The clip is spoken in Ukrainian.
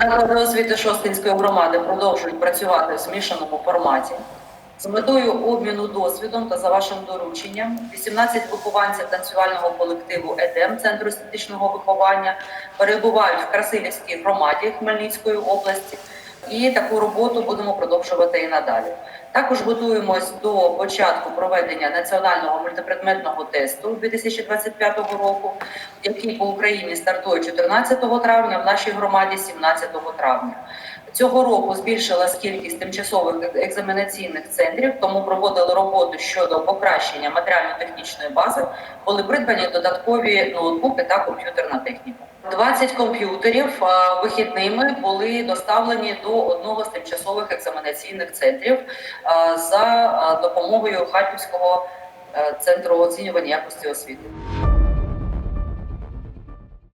Освіти Шостинської громади продовжують працювати в змішаному форматі. З метою обміну досвідом та за вашим дорученням 18 вихованців танцювального колективу ЕДЕМ Центру естетичного виховання перебувають в Красилівській громаді Хмельницької області, і таку роботу будемо продовжувати і надалі. Також готуємось до початку проведення національного мультипредметного тесту 2025 року, який по Україні стартує 14 травня, в нашій громаді 17 травня. Цього року збільшилась кількість тимчасових екзаменаційних центрів, тому проводили роботу щодо покращення матеріально-технічної бази, були придбані додаткові ноутбуки та комп'ютерна техніка. 20 комп'ютерів вихідними були доставлені до одного з тимчасових екзаменаційних центрів за допомогою Харківського е, центру оцінювання якості освіти.